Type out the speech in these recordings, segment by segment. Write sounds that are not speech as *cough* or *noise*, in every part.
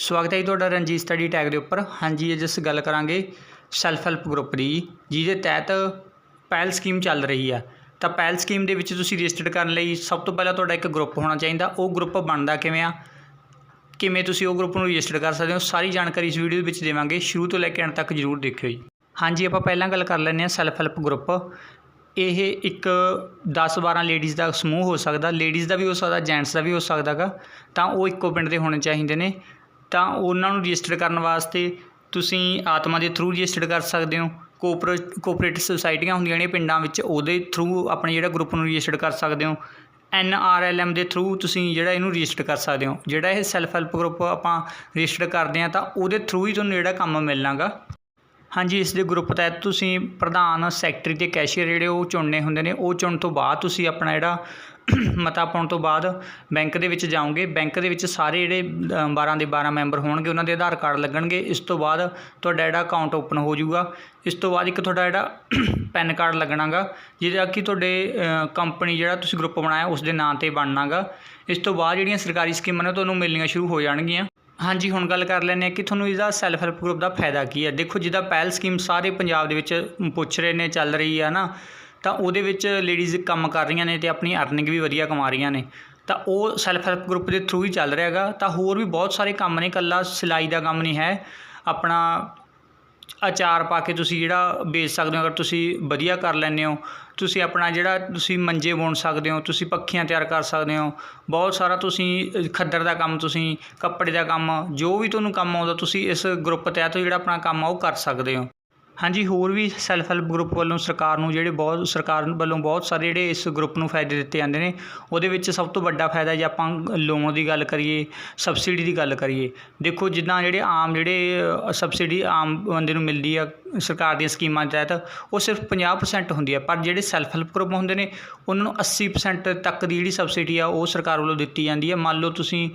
ਸਵਾਗਤ ਹੈ ਜੀ ਤੁਹਾਡਾ ਰਣਜੀਤ ਸਟੱਡੀ ਟੈਗ ਦੇ ਉੱਪਰ। ਹਾਂਜੀ, ਅੱਜ ਅਸੀਂ ਗੱਲ ਕਰਾਂਗੇ ਸੈਲਫ ਹੈਲਪ ਗਰੁੱਪ ਦੀ, ਜਿਹਦੇ ਤਹਿਤ ਪਹਿਲ ਸਕੀਮ ਚੱਲ ਰਹੀ ਆ। ਤਾਂ ਪਹਿਲ ਸਕੀਮ ਦੇ ਵਿੱਚ ਤੁਸੀਂ ਰਜਿਸਟਰਡ ਕਰਨ ਲਈ ਸਭ ਤੋਂ ਪਹਿਲਾਂ ਤੁਹਾਡਾ ਇੱਕ ਗਰੁੱਪ ਹੋਣਾ ਚਾਹੀਦਾ। ਉਹ ਗਰੁੱਪ ਬਣਦਾ ਕਿਵੇਂ ਆ? ਕਿਵੇਂ ਤੁਸੀਂ ਉਹ ਗਰੁੱਪ ਨੂੰ ਰਜਿਸਟਰ ਕਰ ਸਕਦੇ ਹੋ? ਸਾਰੀ ਜਾਣਕਾਰੀ ਇਸ ਵੀਡੀਓ ਦੇ ਵਿੱਚ ਦੇਵਾਂਗੇ। ਸ਼ੁਰੂ ਤੋਂ ਲੈ ਕੇ ਅੰਤ ਤੱਕ ਜਰੂਰ ਦੇਖਿਓ ਜੀ। ਹਾਂਜੀ, ਆਪਾਂ ਪਹਿਲਾਂ ਗੱਲ ਕਰ ਲੈਂਦੇ ਹਾਂ ਸੈਲਫ ਹੈਲਪ ਗਰੁੱਪ ਇਹ ਇੱਕ 10-12 ਲੇਡੀਜ਼ ਦਾ ਸਮੂਹ ਹੋ ਸਕਦਾ। ਲੇਡੀਜ਼ ਦਾ ਵੀ ਹੋ ਸਕਦਾ ਜੈਂਟਸ ਦਾ ਵੀ ਹੋ ਸਕਦਾਗਾ ਤਾਂ ਉਹ ਇੱਕੋ ਪਿੰਡ ਦੇ ਹੋਣੇ ਚਾਹੀਦੇ ਨੇ। ਤਾਂ ਉਹਨਾਂ ਨੂੰ ਰਜਿਸਟਰ ਕਰਨ ਵਾਸਤੇ ਤੁਸੀਂ ਆਤਮਾ ਦੇ ਥਰੂ ਰਜਿਸਟਰ ਕਰ ਸਕਦੇ ਹੋ। ਕੋਪਰੇ ਕੋਆਪਰੇਟਿਵ ਸੁਸਾਇਟੀਆਂ ਹੁੰਦੀਆਂ ਨੇ ਪਿੰਡਾਂ ਵਿੱਚ, ਉਹਦੇ ਥਰੂ ਆਪਣੇ ਜਿਹੜਾ ਗਰੁੱਪ ਨੂੰ ਰਜਿਸਟਰ ਕਰ ਸਕਦੇ ਹੋ। ਐਨ ਆਰ ਐਲ ਐਮ ਦੇ ਥਰੂ ਤੁਸੀਂ ਜਿਹੜਾ ਇਹਨੂੰ ਰਜਿਸਟਰ ਕਰ ਸਕਦੇ ਹੋ। ਜਿਹੜਾ ਇਹ ਸੈਲਫ ਹੈਲਪ ਗਰੁੱਪ ਆਪਾਂ ਰਜਿਸਟਰ ਕਰਦੇ ਆ ਤਾਂ ਉਹਦੇ ਥਰੂ ਹੀ ਤੁਹਾਨੂੰ ਜਿਹੜਾ ਕੰਮ ਮਿਲਣਾਗਾ। ਹਾਂਜੀ, ਇਸ ਦੇ ਗਰੁੱਪ ਤਹਿਤ ਤੁਸੀਂ ਪ੍ਰਧਾਨ ਸੈਕਟਰੀ ਤੇ ਕੈਸ਼ੀਅਰ ਜਿਹੜੇ ਉਹ ਚੁਣਨੇ ਹੁੰਦੇ ਨੇ, ਉਹ ਚੁਣਨ ਤੋਂ ਬਾਅਦ ਤੁਸੀਂ ਆਪਣਾ ਜਿਹੜਾ ਮਤਾ ਪਾਉਣ ਤੋਂ ਬਾਅਦ ਬੈਂਕ ਦੇ ਵਿੱਚ ਜਾਓਗੇ, ਬੈਂਕ ਦੇ ਵਿੱਚ ਸਾਰੇ ਜਿਹੜੇ ਬਾਰਾਂ ਦੇ 12 ਮੈਂਬਰ ਹੋਣਗੇ, ਉਹਨਾਂ ਦੇ ਆਧਾਰ ਕਾਰਡ ਲੱਗਣਗੇ। ਇਸ ਤੋਂ ਬਾਅਦ ਤੁਹਾਡਾ ਜਿਹੜਾ ਅਕਾਊਂਟ ਓਪਨ ਹੋ ਜਾਊਗਾ। ਇਸ ਤੋਂ ਬਾਅਦ ਇੱਕ ਤੁਹਾਡਾ ਜਿਹੜਾ *coughs* ਪੈਨ ਕਾਰਡ ਲੱਗਣਾਗਾ, ਜਿਹਦਾ ਕਿ ਤੁਹਾਡੇ ਕੰਪਨੀ ਜਿਹੜਾ ਤੁਸੀਂ ਗਰੁੱਪ ਬਣਾਇਆ, ਉਸ ਦੇ ਨਾਂ ਤੇ ਬਣਨਾਗਾ। ਇਸ ਤੋਂ ਬਾਅਦ ਜਿਹੜੀਆਂ ਸਰਕਾਰੀ ਸਕੀਮਾਂ ਨੇ, ਤੁਹਾਨੂੰ ਮਿਲਣੀਆਂ ਸ਼ੁਰੂ ਹੋ ਜਾਣਗੀਆਂ। ਹਾਂਜੀ, ਹੁਣ ਗੱਲ ਕਰ ਲੈਂਦੇ ਹਾਂ ਕਿ ਤੁਹਾਨੂੰ ਇਹਦਾ ਸੈਲਫ ਹੈਲਪ ਗਰੁੱਪ ਦਾ ਫਾਇਦਾ ਕੀ ਹੈ। ਦੇਖੋ, ਜਿਹਦਾ ਪਹਿਲ ਸਕੀਮ ਸਾਰੇ ਪੰਜਾਬ ਦੇ ਵਿੱਚ ਪੁੱਛ ਰਹੇ ਨੇ, ਚੱਲ ਰਹੀ ਆ ਨਾ। ਤਾਂ ਉਹਦੇ ਵਿੱਚ ਲੇਡੀਜ਼ ਕੰਮ ਕਰ ਰਹੀਆਂ ਨੇ ਤੇ ਆਪਣੀ ਅਰਨਿੰਗ ਵੀ ਵਧੀਆ ਕਮਾ ਰਹੀਆਂ ਨੇ। ਤਾਂ ਉਹ ਸੈਲਫ ਹੈਲਪ ਗਰੁੱਪ ਦੇ ਥਰੂ ਹੀ ਚੱਲ ਰਿਹਾ ਹੈਗਾ। ਤਾਂ ਹੋਰ ਵੀ ਬਹੁਤ ਸਾਰੇ ਕੰਮ ਨੇ, ਇਕੱਲਾ ਸਿਲਾਈ ਦਾ ਕੰਮ ਨਹੀਂ ਹੈ। ਆਪਣਾ ਅਚਾਰ ਪਾ ਕੇ ਤੁਸੀਂ ਜਿਹੜਾ ਵੇਚ ਸਕਦੇ ਹੋ, ਅਗਰ ਤੁਸੀਂ ਵਧੀਆ ਕਰ ਲੈਂਦੇ ਹੋ। ਤੁਸੀਂ ਆਪਣਾ ਜਿਹੜਾ ਤੁਸੀਂ ਮੰਜੇ ਬੁਣ ਸਕਦੇ ਹੋ, ਤੁਸੀਂ ਪੱਖੀਆਂ ਤਿਆਰ ਕਰ ਸਕਦੇ ਹੋ। ਬਹੁਤ ਸਾਰਾ ਤੁਸੀਂ ਖੱਦਰ ਦਾ ਕੰਮ, ਤੁਸੀਂ ਕੱਪੜੇ ਦਾ ਕੰਮ, ਜੋ ਵੀ ਤੁਹਾਨੂੰ ਕੰਮ ਆਉਂਦਾ, ਤੁਸੀਂ ਇਸ ਗਰੁੱਪ ਤਹਿਤ ਜਿਹੜਾ ਆਪਣਾ ਕੰਮ ਆ, ਉਹ ਕਰ ਸਕਦੇ ਹੋ। ਹਾਂਜੀ, ਹੋਰ ਵੀ ਸੈਲਫ ਹੈਲਪ ਗਰੁੱਪ ਵੱਲੋਂ ਸਰਕਾਰ ਨੂੰ ਜਿਹੜੇ ਬਹੁਤ, ਸਰਕਾਰ ਵੱਲੋਂ ਬਹੁਤ ਸਾਰੇ ਜਿਹੜੇ ਇਸ ਗਰੁੱਪ ਨੂੰ ਫਾਇਦੇ ਦਿੱਤੇ ਜਾਂਦੇ ਨੇ, ਉਹਦੇ ਵਿੱਚ ਸਭ ਤੋਂ ਵੱਡਾ ਫਾਇਦਾ ਜੇ ਆਪਾਂ ਲੋਨ ਦੀ ਗੱਲ ਕਰੀਏ ਸਬਸਿਡੀ ਦੀ ਗੱਲ ਕਰੀਏ, ਦੇਖੋ ਜਿੱਦਾਂ ਜਿਹੜੇ ਆਮ ਜਿਹੜੇ ਸਬਸਿਡੀ ਆਮ ਬੰਦੇ ਨੂੰ ਮਿਲਦੀ ਆ, ਸਰਕਾਰ ਦੀਆਂ ਸਕੀਮਾਂ ਦੇ ਤਹਿਤ, ਉਹ ਸਿਰਫ 50% ਹੁੰਦੀ ਹੈ ਪਰ ਜਿਹੜੇ ਸੈਲਫ ਹੈਲਪ ਗਰੁੱਪ ਹੁੰਦੇ ਨੇ, ਉਹਨਾਂ ਨੂੰ 80% ਤੱਕ ਦੀ ਜਿਹੜੀ ਸਬਸਿਡੀ ਆ, ਉਹ ਸਰਕਾਰ ਵੱਲੋਂ ਦਿੱਤੀ ਜਾਂਦੀ ਹੈ ਮੰਨ ਲਓ ਤੁਸੀਂ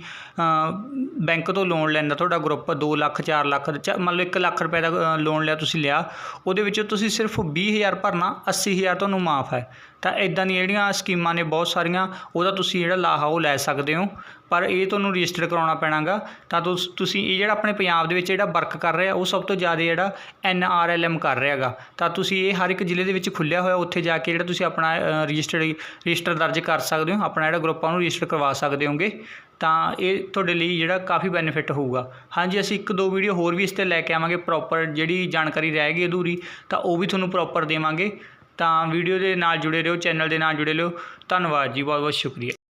ਬੈਂਕ ਤੋਂ ਲੋਨ ਲੈਂਦਾ ਤੁਹਾਡਾ ਗਰੁੱਪ 2 ਲੱਖ 4 ਲੱਖ, ਚ- ਮੰਨ ਲਓ 1 ਲੱਖ ਰੁਪਏ ਦਾ ਲੋਨ ਲਿਆ ਤੁਸੀਂ ਲਿਆ ਉਹਦੇ ਵਿੱਚੋਂ ਤੁਸੀਂ ਸਿਰਫ 20000 ਭਰਨਾ 80000 ਤੁਹਾਨੂੰ ਮਾਫ ਹੈ। ਤਾਂ ਇਦਾਂ ਦੀਆਂ ਜਿਹੜੀਆਂ ਸਕੀਮਾਂ ਨੇ ਬਹੁਤ ਸਾਰੀਆਂ, ਉਹਦਾ ਤੁਸੀਂ ਜਿਹੜਾ ਲਾਹਾ ਉਹ ਲੈ ਸਕਦੇ ਹੋ। ਪਰ ਇਹ ਤੁਹਾਨੂੰ ਰਜਿਸਟਰ ਕਰਾਉਣਾ ਪੈਣਾਗਾ। ਤਾਂ ਤੁਸੀਂ ਇਹ ਜਿਹੜਾ ਆਪਣੇ ਪੰਜਾਬ ਦੇ ਵਿੱਚ ਜਿਹੜਾ ਵਰਕ ਕਰ ਰਿਹਾ, ਉਹ ਸਭ ਤੋਂ ਜ਼ਿਆਦਾ ਜਿਹੜਾ ਐਨ ਆਰ ਐਲ ਐਮ ਕਰ ਰਿਹਾਗਾ। ਤਾਂ ਤੁਸੀਂ ਇਹ ਹਰ ਇੱਕ ਜ਼ਿਲ੍ਹੇ ਦੇ ਵਿੱਚ ਖੁੱਲਿਆ ਹੋਇਆ, ਉੱਥੇ ਜਾ ਕੇ ਜਿਹੜਾ ਤੁਸੀਂ ਆਪਣਾ ਰਜਿਸਟਰ ਰਜਿਸਟਰ ਦਰਜ ਕਰ ਸਕਦੇ ਹੋ। ਆਪਣਾ ਜਿਹੜਾ ਗਰੁੱਪ ਆ, ਉਹਨੂੰ ਰਜਿਸਟਰ ਕਰਵਾ ਸਕਦੇ ਹੋਗੇ। ਤਾਂ ਇਹ ਤੁਹਾਡੇ ਲਈ ਜਿਹੜਾ ਕਾਫੀ ਬੈਨੀਫਿਟ ਹੋਊਗਾ। ਹਾਂਜੀ, ਅਸੀਂ ਇੱਕ ਦੋ ਵੀਡੀਓ ਹੋਰ ਵੀ ਇਸ ਤੇ ਲੈ ਕੇ ਆਵਾਂਗੇ ਪ੍ਰੋਪਰ ਜਿਹੜੀ ਜਾਣਕਾਰੀ ਰਹਿ ਗਈ ਅਧੂਰੀ, ਤਾਂ ਉਹ ਵੀ ਤੁਹਾਨੂੰ ਪ੍ਰੋਪਰ ਦੇਵਾਂਗੇ। ਤਾਂ ਵੀਡੀਓ ਦੇ ਨਾਲ ਜੁੜੇ ਰਹੋ ਚੈਨਲ ਦੇ ਨਾਲ ਜੁੜੇ ਰਹੋ। ਧੰਨਵਾਦ ਜੀ ਬਹੁਤ ਬਹੁਤ ਸ਼ੁਕਰੀਆ।